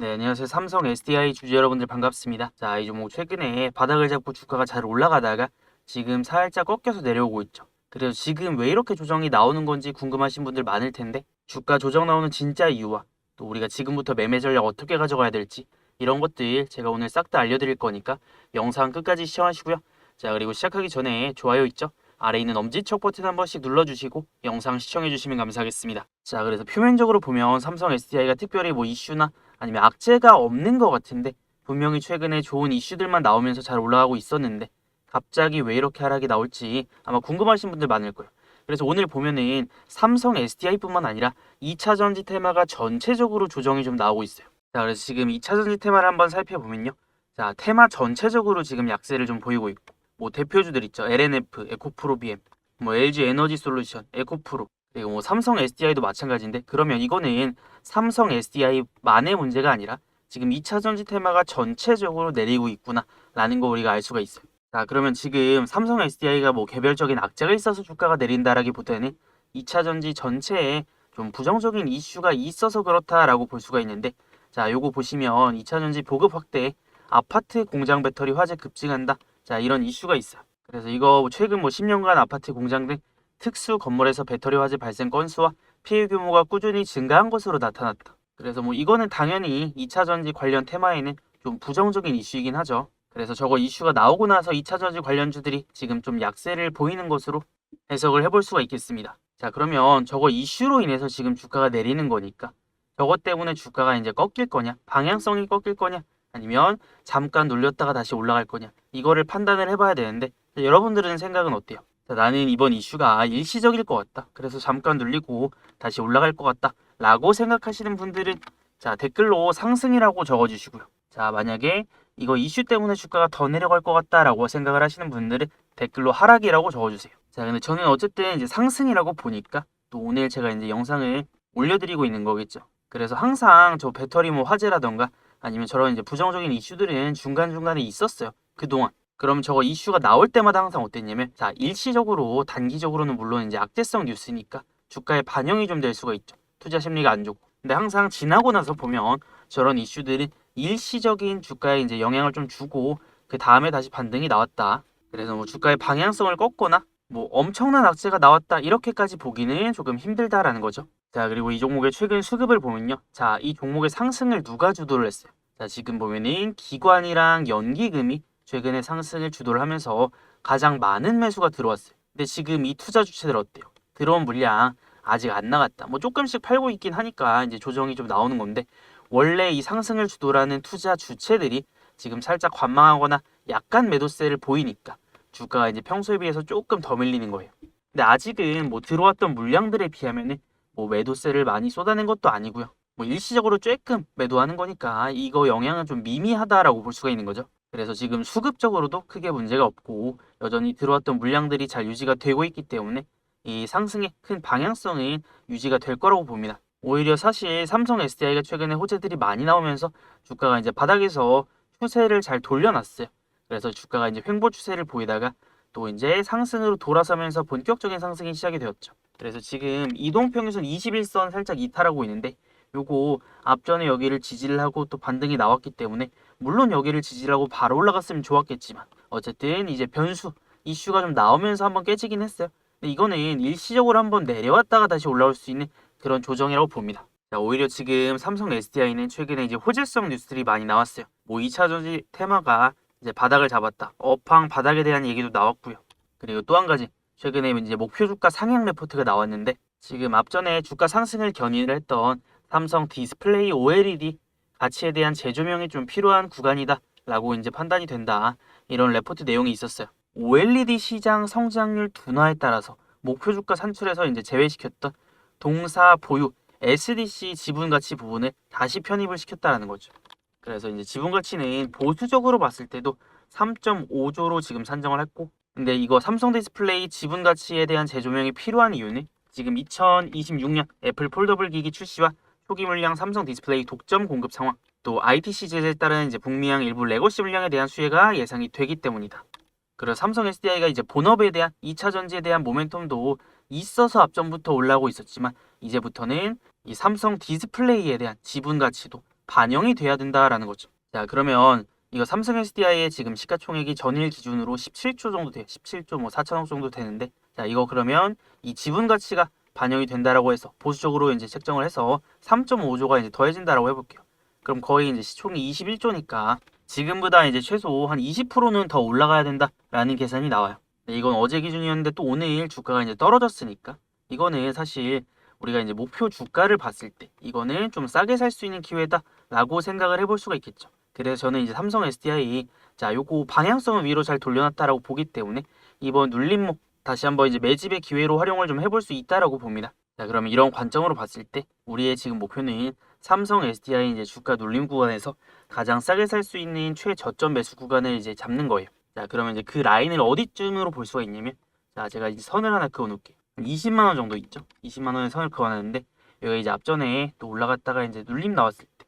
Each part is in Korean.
네, 안녕하세요. 삼성 SDI 주주 여러분들 반갑습니다. 자, 이 종목 최근에 바닥을 잡고 주가가 잘 올라가다가 지금 살짝 꺾여서 내려오고 있죠. 그래서 지금 왜 이렇게 조정이 나오는 건지 궁금하신 분들 많을 텐데 주가 조정 나오는 진짜 이유와 또 우리가 지금부터 매매 전략 어떻게 가져가야 될지 이런 것들 제가 오늘 싹 다 알려드릴 거니까 영상 끝까지 시청하시고요. 자, 그리고 시작하기 전에 좋아요 있죠? 아래 있는 엄지척 버튼 한 번씩 눌러주시고 영상 시청해주시면 감사하겠습니다. 자, 그래서 표면적으로 보면 삼성 SDI가 특별히 뭐 이슈나 아니면 악재가 없는 것 같은데 분명히 최근에 좋은 이슈들만 나오면서 잘 올라가고 있었는데 갑자기 왜 이렇게 하락이 나올지 아마 궁금하신 분들 많을 거예요. 그래서 오늘 보면은 삼성 SDI뿐만 아니라 2차 전지 테마가 전체적으로 조정이 좀 나오고 있어요. 자, 그래서 지금 2차 전지 테마를 한번 살펴보면요. 자, 테마 전체적으로 지금 약세를 좀 보이고 있고 뭐 대표주들 있죠. LNF, 에코프로 BM, 뭐 LG 에너지 솔루션, 에코프로 그리고 뭐 삼성 SDI도 마찬가지인데 그러면 이거는 삼성 SDI만의 문제가 아니라 지금 2차 전지 테마가 전체적으로 내리고 있구나 라는 거 우리가 알 수가 있어요. 자, 그러면 지금 삼성 SDI가 뭐 개별적인 악재가 있어서 주가가 내린다라기보다는 2차 전지 전체에 좀 부정적인 이슈가 있어서 그렇다라고 볼 수가 있는데 자, 요거 보시면 2차 전지 보급 확대, 아파트 공장 배터리 화재 급증한다. 자, 이런 이슈가 있어요. 그래서 이거 최근 뭐 10년간 아파트 공장 등 특수 건물에서 배터리 화재 발생 건수와 피해 규모가 꾸준히 증가한 것으로 나타났다. 그래서 뭐 이거는 당연히 2차 전지 관련 테마에는 좀 부정적인 이슈이긴 하죠. 그래서 저거 이슈가 나오고 나서 2차 전지 관련주들이 지금 좀 약세를 보이는 것으로 해석을 해볼 수가 있겠습니다. 자, 그러면 저거 이슈로 인해서 지금 주가가 내리는 거니까 저것 때문에 주가가 이제 꺾일 거냐, 방향성이 꺾일 거냐, 아니면 잠깐 눌렸다가 다시 올라갈 거냐, 이거를 판단을 해봐야 되는데 자, 여러분들은 생각은 어때요? 자, 나는 이번 이슈가 일시적일 것 같다. 그래서 잠깐 눌리고 다시 올라갈 것 같다. 라고 생각하시는 분들은 자, 댓글로 상승이라고 적어주시고요. 자, 만약에 이거 이슈 때문에 주가가 더 내려갈 것 같다라고 생각을 하시는 분들은 댓글로 하락이라고 적어주세요. 자, 근데 저는 어쨌든 이제 상승이라고 보니까 또 오늘 제가 이제 영상을 올려드리고 있는 거겠죠. 그래서 항상 저 배터리 뭐 화재라던가 아니면 저런 이제 부정적인 이슈들은 중간중간에 있었어요. 그동안. 그럼 저거 이슈가 나올 때마다 항상 어땠냐면 자 일시적으로 단기적으로는 물론 이제 악재성 뉴스니까 주가에 반영이 좀 될 수가 있죠. 투자 심리가 안 좋고. 근데 항상 지나고 나서 보면 저런 이슈들은 일시적인 주가에 이제 영향을 좀 주고 그 다음에 다시 반등이 나왔다. 그래서 뭐 주가의 방향성을 꺾거나 뭐 엄청난 악재가 나왔다 이렇게까지 보기는 조금 힘들다라는 거죠. 자 그리고 이 종목의 최근 수급을 보면요. 자 이 종목의 상승을 누가 주도를 했어요? 자 지금 보면은 기관이랑 연기금이 최근에 상승을 주도를 하면서 가장 많은 매수가 들어왔어요. 근데 지금 이 투자 주체들 어때요? 들어온 물량 아직 안 나갔다. 뭐 조금씩 팔고 있긴 하니까 이제 조정이 좀 나오는 건데 원래 이 상승을 주도라는 투자 주체들이 지금 살짝 관망하거나 약간 매도세를 보이니까 주가가 이제 평소에 비해서 조금 더 밀리는 거예요. 근데 아직은 뭐 들어왔던 물량들에 비하면은 뭐 매도세를 많이 쏟아낸 것도 아니고요. 뭐 일시적으로 조금 매도하는 거니까 이거 영향은 좀 미미하다라고 볼 수가 있는 거죠. 그래서 지금 수급적으로도 크게 문제가 없고 여전히 들어왔던 물량들이 잘 유지가 되고 있기 때문에 이 상승의 큰 방향성은 유지가 될 거라고 봅니다. 오히려 사실 삼성 SDI가 최근에 호재들이 많이 나오면서 주가가 이제 바닥에서 추세를 잘 돌려놨어요. 그래서 주가가 이제 횡보 추세를 보이다가 또 이제 상승으로 돌아서면서 본격적인 상승이 시작이 되었죠. 그래서 지금 이동평균선 21선 살짝 이탈하고 있는데 요거 앞전에 여기를 지지를 하고 또 반등이 나왔기 때문에 물론 여기를 지지를 하고 바로 올라갔으면 좋았겠지만 어쨌든 이제 변수 이슈가 좀 나오면서 한번 깨지긴 했어요. 근데 이거는 일시적으로 한번 내려왔다가 다시 올라올 수 있는 그런 조정이라고 봅니다. 자, 오히려 지금 삼성 SDI는 최근에 이제 호재성 뉴스들이 많이 나왔어요. 뭐 2차 전지 테마가 이제 바닥을 잡았다. 업황 바닥에 대한 얘기도 나왔고요. 그리고 또 한 가지 최근에 이제 목표 주가 상향 레포트가 나왔는데 지금 앞전에 주가 상승을 견인을 했던 삼성 디스플레이 OLED 가치에 대한 재조명이 좀 필요한 구간이다 라고 이제 판단이 된다. 이런 레포트 내용이 있었어요. OLED 시장 성장률 둔화에 따라서 목표 주가 산출에서 이제 제외시켰던 동사 보유 SDC 지분 가치 부분을 다시 편입을 시켰다라는 거죠. 그래서 이제 지분 가치는 보수적으로 봤을 때도 3.5조로 지금 산정을 했고 근데 이거 삼성 디스플레이 지분 가치에 대한 재조명이 필요한 이유는 지금 2026년 애플 폴더블 기기 출시와 초기 물량 삼성 디스플레이 독점 공급 상황, 또 ITC 제재에 따른 이제 북미향 일부 레거시 물량에 대한 수혜가 예상이 되기 때문이다. 그리고 삼성 SDI가 이제 본업에 대한 2차 전지에 대한 모멘텀도 있어서 앞전부터 올라오고 있었지만 이제부터는 이 삼성 디스플레이에 대한 지분 가치도 반영이 돼야 된다라는 거죠. 자, 그러면 이거 삼성 SDI의 지금 시가총액이 전일 기준으로 17조 정도 돼요. 17조 뭐 4천억 정도 되는데 자, 이거 그러면 이 지분 가치가 반영이 된다라고 해서 보수적으로 이제 책정을 해서 3.5조가 이제 더해진다라고 해볼게요. 그럼 거의 이제 시총이 21조니까 지금보다 이제 최소 한 20%는 더 올라가야 된다라는 계산이 나와요. 네, 이건 어제 기준이었는데 또 오늘 주가가 이제 떨어졌으니까 이거는 사실 우리가 이제 목표 주가를 봤을 때 이거는 좀 싸게 살 수 있는 기회다라고 생각을 해볼 수가 있겠죠. 그래서 저는 이제 삼성 SDI 자 요거 방향성을 위로 잘 돌려놨다라고 보기 때문에 이번 눌림목 다시 한번 이제 매집의 기회로 활용을 좀 해볼 수 있다라고 봅니다. 자 그러면 이런 관점으로 봤을 때 우리의 지금 목표는 삼성 SDI 이제 주가 눌림 구간에서 가장 싸게 살 수 있는 최저점 매수 구간을 이제 잡는 거예요. 자 그러면 이제 그 라인을 어디쯤으로 볼 수가 있냐면 자 제가 이제 선을 하나 그어 놓을게요. 20만 원 정도 있죠. 20만 원의 선을 그어 놨는데 여기가 이제 앞전에 또 올라갔다가 이제 눌림 나왔을 때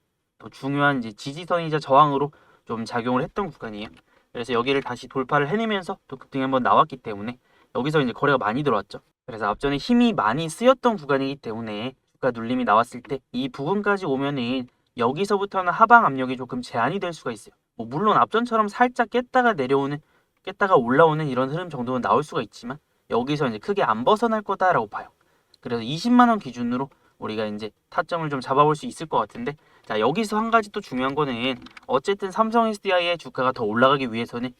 또 중요한 이제 지지선이자 저항으로 좀 작용을 했던 구간이에요. 그래서 여기를 다시 돌파를 해내면서 또 급등이 한번 나왔기 때문에 여기서 이제 거래가 많이 들어왔죠. 그래서 앞전에 힘이 많이 쓰였던 구간이기 때문에 주가 눌림이 나왔을 때 이 부분까지 오면은 여기서부터는 하방 압력이 조금 제한이 될 수가 있어요. 뭐 물론 앞전처럼 살짝 깼다가 내려오는 깼다가 올라오는 이런 흐름 정도는 나올 수가 있지만 여기서 이제 크게 안 벗어날 거다라고 봐요. 그래서 20만 원 기준으로 우리가 이제 타점을 좀 잡아볼 수 있을 것 같은데 자 여기서 한 가지 또 중요한 거는 어쨌든 삼성 SDI의 주가가 더 올라가기 위해서는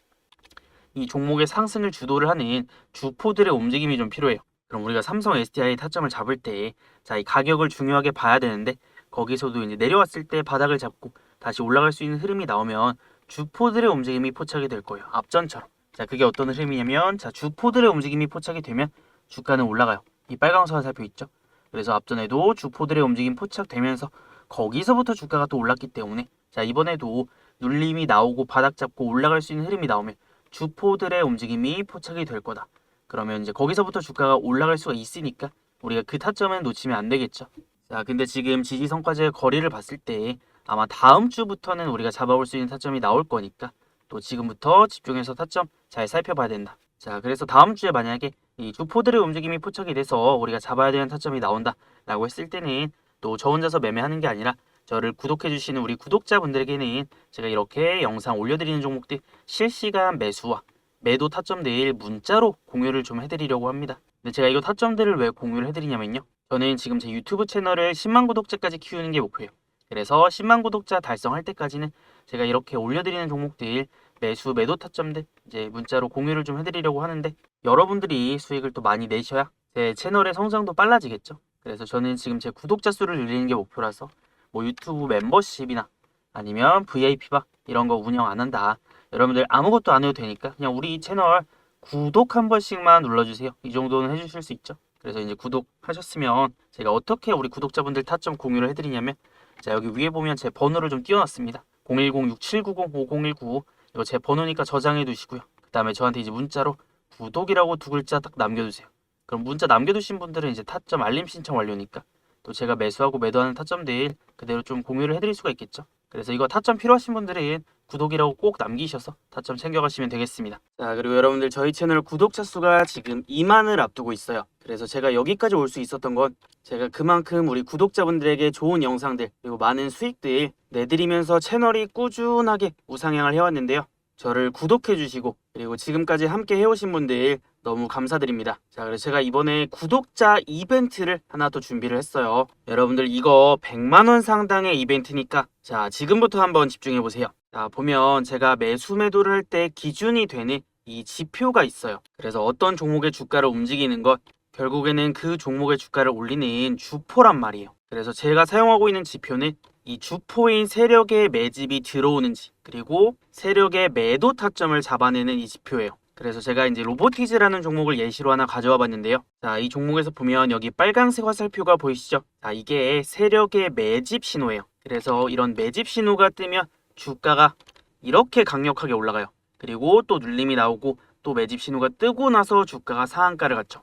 이 종목의 상승을 주도를 하는 주포들의 움직임이 좀 필요해요. 그럼 우리가 삼성 SDI 타점을 잡을 때 자 이 가격을 중요하게 봐야 되는데 거기서도 이제 내려왔을 때 바닥을 잡고 다시 올라갈 수 있는 흐름이 나오면 주포들의 움직임이 포착이 될 거예요. 앞전처럼. 자 그게 어떤 흐름이냐면 자 주포들의 움직임이 포착이 되면 주가는 올라가요. 이 빨강선 살펴 있죠. 그래서 앞전에도 주포들의 움직임 포착되면서 거기서부터 주가가 또 올랐기 때문에 자 이번에도 눌림이 나오고 바닥 잡고 올라갈 수 있는 흐름이 나오면 주포들의 움직임이 포착이 될 거다. 그러면 이제 거기서부터 주가가 올라갈 수가 있으니까 우리가 그 타점은 놓치면 안 되겠죠. 자 근데 지금 지지선까지의 거리를 봤을 때 아마 다음 주부터는 우리가 잡아올 수 있는 타점이 나올 거니까 또 지금부터 집중해서 타점 잘 살펴봐야 된다. 자 그래서 다음 주에 만약에 이 주포들의 움직임이 포착이 돼서 우리가 잡아야 되는 타점이 나온다라고 했을 때는 또 저 혼자서 매매하는 게 아니라 저를 구독해 주시는 우리 구독자분들에게는 제가 이렇게 영상 올려드리는 종목들 실시간 매수와 매도 타점들 문자로 공유를 좀 해드리려고 합니다. 근데 제가 이거 타점들을 왜 공유를 해드리냐면요. 저는 지금 제 유튜브 채널을 10만 구독자까지 키우는 게 목표예요. 그래서 10만 구독자 달성할 때까지는 제가 이렇게 올려드리는 종목들 매수 매도 타점들 이제 문자로 공유를 좀 해드리려고 하는데 여러분들이 수익을 또 많이 내셔야 제 채널의 성장도 빨라지겠죠. 그래서 저는 지금 제 구독자 수를 늘리는 게 목표라서 뭐 유튜브 멤버십이나 아니면 VIP박 이런 거 운영 안 한다. 여러분들 아무것도 안 해도 되니까 그냥 우리 채널 구독 한 번씩만 눌러주세요. 이 정도는 해주실 수 있죠. 그래서 이제 구독하셨으면 제가 어떻게 우리 구독자분들 타점 공유를 해드리냐면 자 여기 위에 보면 제 번호를 좀 띄워놨습니다. 010-6790-5019 이거 제 번호니까 저장해 두시고요. 그 다음에 저한테 이제 문자로 구독이라고 두 글자 딱 남겨주세요. 그럼 문자 남겨두신 분들은 이제 타점 알림 신청 완료니까 또 제가 매수하고 매도하는 타점들 그대로 좀 공유를 해드릴 수가 있겠죠. 그래서 이거 타점 필요하신 분들은 구독이라고 꼭 남기셔서 타점 챙겨가시면 되겠습니다. 자 그리고 여러분들 저희 채널 구독자 수가 지금 2만을 앞두고 있어요. 그래서 제가 여기까지 올 수 있었던 건 제가 그만큼 우리 구독자분들에게 좋은 영상들 그리고 많은 수익들 내드리면서 채널이 꾸준하게 우상향을 해왔는데요. 저를 구독해 주시고 그리고 지금까지 함께 해오신 분들 너무 감사드립니다. 자, 그래서 제가 이번에 구독자 이벤트를 하나 또 준비를 했어요. 여러분들 이거 100만 원 상당의 이벤트니까 자, 지금부터 한번 집중해 보세요. 자, 보면 제가 매수 매도를 할 때 기준이 되는 이 지표가 있어요. 그래서 어떤 종목의 주가를 움직이는 것 결국에는 그 종목의 주가를 올리는 주포란 말이에요. 그래서 제가 사용하고 있는 지표는 이 주포인 세력의 매집이 들어오는지 그리고 세력의 매도 타점을 잡아내는 이 지표예요. 그래서 제가 이제 로보티즈라는 종목을 예시로 하나 가져와 봤는데요. 자, 이 종목에서 보면 여기 빨강색 화살표가 보이시죠? 자, 이게 세력의 매집 신호예요. 그래서 이런 매집 신호가 뜨면 주가가 이렇게 강력하게 올라가요. 그리고 또 눌림이 나오고 또 매집 신호가 뜨고 나서 주가가 상한가를 갖죠.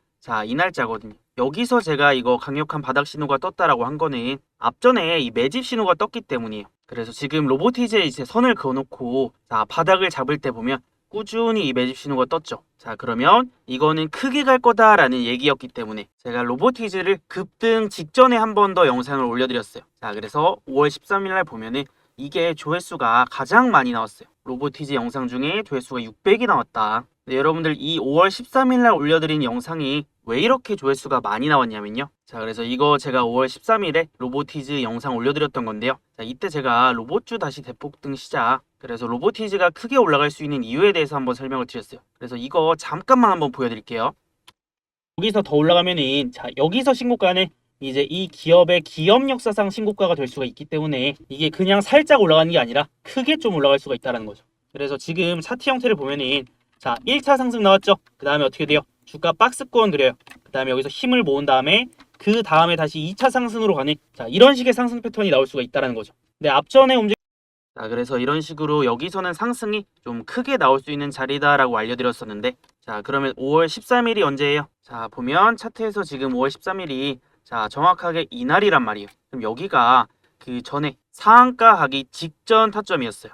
자 이 날짜거든요 여기서 제가 이거 강력한 바닥 신호가 떴다라고 한 거는 앞전에 이 매집 신호가 떴기 때문이에요 그래서 지금 로보티즈에 이제 선을 그어놓고 자 바닥을 잡을 때 보면 꾸준히 이 매집 신호가 떴죠. 자, 그러면 이거는 크게 갈 거다라는 얘기였기 때문에 제가 로보티즈를 급등 직전에 한 번 더 영상을 올려드렸어요. 자, 그래서 5월 13일 날 보면은 이게 조회수가 가장 많이 나왔어요. 로보티즈 영상 중에 조회수가 600이 나왔다. 네, 여러분들 이 5월 13일 날 올려드린 영상이 왜 이렇게 조회수가 많이 나왔냐면요. 자, 그래서 이거 제가 5월 13일에 로보티즈 영상 올려드렸던 건데요. 자, 이때 제가 로봇주 다시 대폭등 시작. 그래서 로보티즈가 크게 올라갈 수 있는 이유에 대해서 한번 설명을 드렸어요. 그래서 이거 잠깐만 한번 보여드릴게요. 여기서 더 올라가면은 자 여기서 신고가는 이제 이 기업의 기업 역사상 신고가가 될 수가 있기 때문에 이게 그냥 살짝 올라가는 게 아니라 크게 좀 올라갈 수가 있다는 거죠. 그래서 지금 차트 형태를 보면은 자 1차 상승 나왔죠. 그 다음에 어떻게 돼요? 주가 박스권 그려요. 그 다음에 여기서 힘을 모은 다음에 그 다음에 다시 2차 상승으로 가는 자 이런 식의 상승 패턴이 나올 수가 있다는 거죠. 근데 앞전에 움직 자 그래서 이런 식으로 여기서는 상승이 좀 크게 나올 수 있는 자리다라고 알려드렸었는데 자 그러면 5월 13일이 언제예요? 자 보면 차트에서 지금 5월 13일이 자 정확하게 이날이란 말이에요. 그럼 여기가 그 전에 상한가 하기 직전 타점이었어요.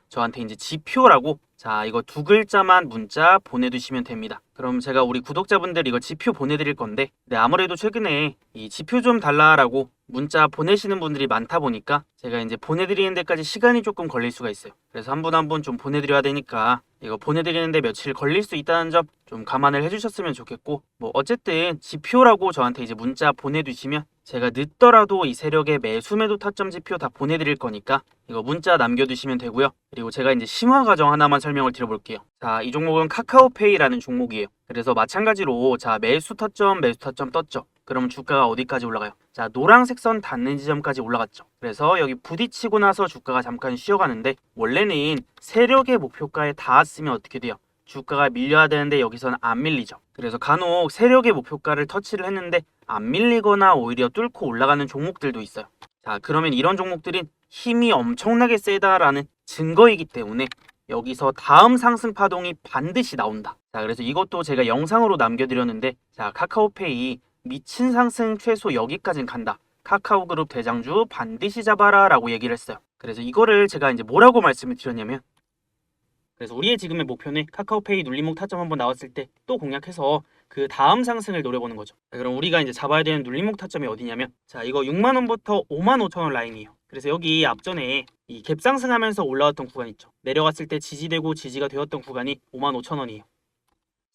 저한테 이제 지표라고 자 이거 두 글자만 문자 보내두시면 됩니다. 그럼 제가 우리 구독자분들 이거 지표 보내드릴 건데 네, 아무래도 최근에 이 지표 좀 달라라고 문자 보내시는 분들이 많다 보니까 제가 이제 보내드리는 데까지 시간이 조금 걸릴 수가 있어요. 그래서 한 분 한 분 좀 보내드려야 되니까 이거 보내드리는데 며칠 걸릴 수 있다는 점 좀 감안을 해주셨으면 좋겠고 뭐 어쨌든 지표라고 저한테 이제 문자 보내두시면 제가 늦더라도 이 세력의 매수 매도 타점 지표 다 보내드릴 거니까 이거 문자 남겨두시면 되고요. 그리고 제가 이제 심화 과정 하나만 설명을 드려볼게요. 자, 이 종목은 카카오페이라는 종목이에요. 그래서 마찬가지로 자 매수 타점 매수 타점 떴죠. 그럼 주가가 어디까지 올라가요? 자 노란색 선 닿는 지점까지 올라갔죠. 그래서 여기 부딪히고 나서 주가가 잠깐 쉬어가는데 원래는 세력의 목표가에 닿았으면 어떻게 돼요? 주가가 밀려야 되는데 여기서는 안 밀리죠. 그래서 간혹 세력의 목표가를 터치를 했는데 안 밀리거나 오히려 뚫고 올라가는 종목들도 있어요. 자 그러면 이런 종목들은 힘이 엄청나게 세다라는 증거이기 때문에 여기서 다음 상승 파동이 반드시 나온다. 자, 그래서 이것도 제가 영상으로 남겨드렸는데, 자, 카카오페이 미친 상승 최소 여기까진 간다. 카카오 그룹 대장주 반드시 잡아라 라고 얘기를 했어요. 그래서 이거를 제가 이제 뭐라고 말씀을 드렸냐면, 그래서 우리의 지금의 목표는 카카오페이 눌림목 타점 한번 나왔을 때 또 공략해서 그 다음 상승을 노려보는 거죠. 자, 그럼 우리가 이제 잡아야 되는 눌림목 타점이 어디냐면, 자, 이거 6만 원부터 5만 5천 원 라인이에요. 그래서 여기 앞전에 이 갭 상승하면서 올라왔던 구간 있죠. 내려갔을 때 지지되고 지지가 되었던 구간이 5만 5천 원이에요.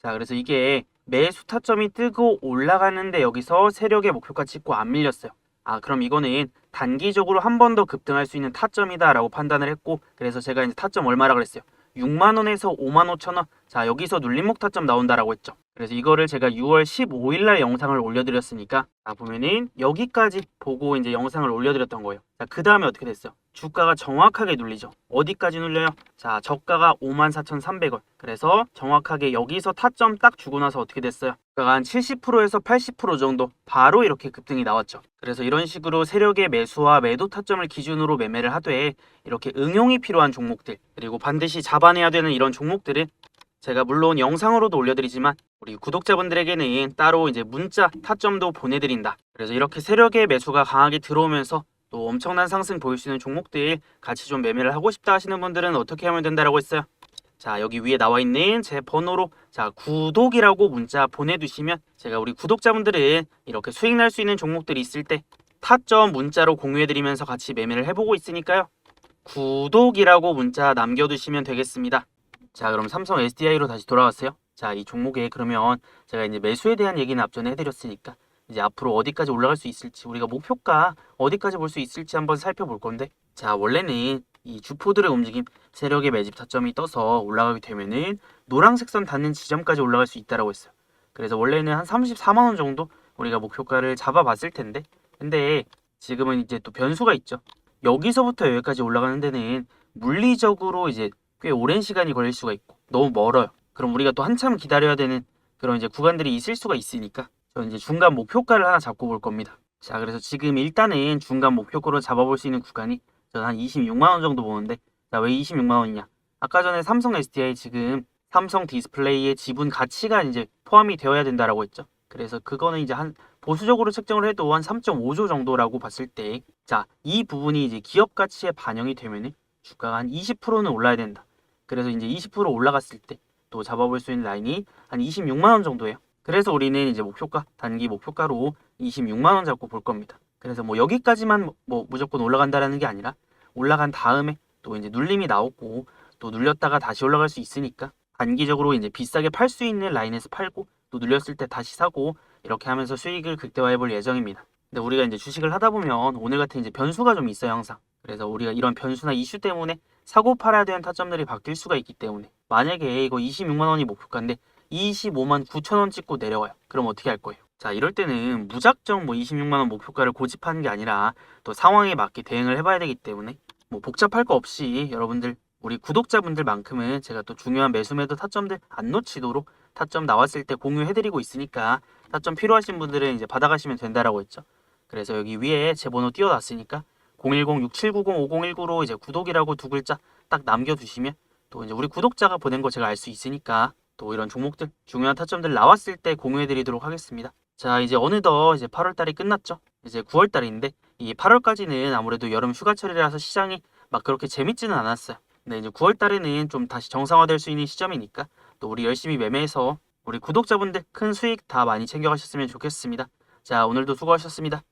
자, 그래서 이게 매수 타점이 뜨고 올라가는데 여기서 세력의 목표가 찍고 안 밀렸어요. 아, 그럼 이거는 단기적으로 한 번 더 급등할 수 있는 타점이다 라고 판단을 했고, 그래서 제가 이제 타점 얼마라 그랬어요? 6만 원에서 5만 5천 원. 자, 여기서 눌림목 타점 나온다라고 했죠. 그래서 이거를 제가 6월 15일 날 영상을 올려드렸으니까, 자, 보면은 여기까지 보고 이제 영상을 올려드렸던 거예요. 자, 그 다음에 어떻게 됐어요? 주가가 정확하게 눌리죠. 어디까지 눌려요? 자, 저가가 54,300원. 그래서 정확하게 여기서 타점 딱 주고 나서 어떻게 됐어요? 한 70%에서 80% 정도 바로 이렇게 급등이 나왔죠. 그래서 이런 식으로 세력의 매수와 매도 타점을 기준으로 매매를 하되 이렇게 응용이 필요한 종목들 그리고 반드시 잡아내야 되는 이런 종목들은 제가 물론 영상으로도 올려드리지만 우리 구독자분들에게는 따로 이제 문자 타점도 보내드린다. 그래서 이렇게 세력의 매수가 강하게 들어오면서 또 엄청난 상승 보일 수 있는 종목들 같이 좀 매매를 하고 싶다 하시는 분들은 어떻게 하면 된다라고 했어요? 자 여기 위에 나와 있는 제 번호로 자 구독이라고 문자 보내두시면 제가 우리 구독자분들은 이렇게 수익 날 수 있는 종목들이 있을 때 타점 문자로 공유해드리면서 같이 매매를 해보고 있으니까요. 구독이라고 문자 남겨두시면 되겠습니다. 자 그럼 삼성 SDI로 다시 돌아왔어요. 자 이 종목에 그러면 제가 이제 매수에 대한 얘기는 앞전에 해드렸으니까 이제 앞으로 어디까지 올라갈 수 있을지 우리가 목표가 어디까지 볼 수 있을지 한번 살펴볼 건데 자 원래는 이 주포들의 움직임 세력의 매집 타점이 떠서 올라가게 되면은 노란색 선 닿는 지점까지 올라갈 수 있다라고 했어요. 그래서 원래는 한 34만 원 정도 우리가 목표가를 잡아봤을 텐데 근데 지금은 이제 또 변수가 있죠. 여기서부터 여기까지 올라가는 데는 물리적으로 이제 꽤 오랜 시간이 걸릴 수가 있고 너무 멀어요. 그럼 우리가 또 한참 기다려야 되는 그런 이제 구간들이 있을 수가 있으니까 저는 이제 중간 목표가를 하나 잡고 볼 겁니다. 자, 그래서 지금 일단은 중간 목표가로 잡아볼 수 있는 구간이 저는 한 26만 원 정도 보는데 자, 왜 26만 원이냐? 아까 전에 삼성 SDI 지금 삼성 디스플레이의 지분 가치가 이제 포함이 되어야 된다라고 했죠. 그래서 그거는 이제 한 보수적으로 책정을 해도 한 3.5조 정도라고 봤을 때, 자, 이 부분이 이제 기업 가치에 반영이 되면은 주가가 한 20%는 올라야 된다. 그래서 이제 20% 올라갔을 때 또 잡아볼 수 있는 라인이 한 26만 원 정도예요. 그래서 우리는 이제 목표가 단기 목표가로 26만 원 잡고 볼 겁니다. 그래서 뭐 여기까지만 뭐 무조건 올라간다라는 게 아니라 올라간 다음에 또 이제 눌림이 나오고 또 눌렸다가 다시 올라갈 수 있으니까 단기적으로 이제 비싸게 팔 수 있는 라인에서 팔고 또 눌렸을 때 다시 사고 이렇게 하면서 수익을 극대화해 볼 예정입니다. 근데 우리가 이제 주식을 하다 보면 오늘 같은 이제 변수가 좀 있어요 항상. 그래서 우리가 이런 변수나 이슈 때문에 사고 팔아야 되는 타점들이 바뀔 수가 있기 때문에 만약에 이거 26만 원이 목표가인데 25만 9천 원 찍고 내려와요. 그럼 어떻게 할 거예요? 자 이럴 때는 무작정 뭐 26만 원 목표가를 고집하는 게 아니라 또 상황에 맞게 대응을 해봐야 되기 때문에 뭐 복잡할 거 없이 여러분들 우리 구독자분들만큼은 제가 또 중요한 매수 매도 타점들 안 놓치도록 타점 나왔을 때 공유해드리고 있으니까 타점 필요하신 분들은 이제 받아가시면 된다라고 했죠. 그래서 여기 위에 제 번호 띄워놨으니까 010-6790-5019로 이제 구독이라고 두 글자 딱 남겨두시면 또 이제 우리 구독자가 보낸 거 제가 알 수 있으니까 또 이런 종목들 중요한 타점들 나왔을 때 공유해드리도록 하겠습니다. 자 이제 어느덧 이제 8월달이 끝났죠. 이제 9월달인데 이 8월까지는 아무래도 여름 휴가철이라서 시장이 막 그렇게 재밌지는 않았어요. 근데 이제 9월달에는 좀 다시 정상화될 수 있는 시점이니까 또 우리 열심히 매매해서 우리 구독자분들 큰 수익 다 많이 챙겨가셨으면 좋겠습니다. 자 오늘도 수고하셨습니다.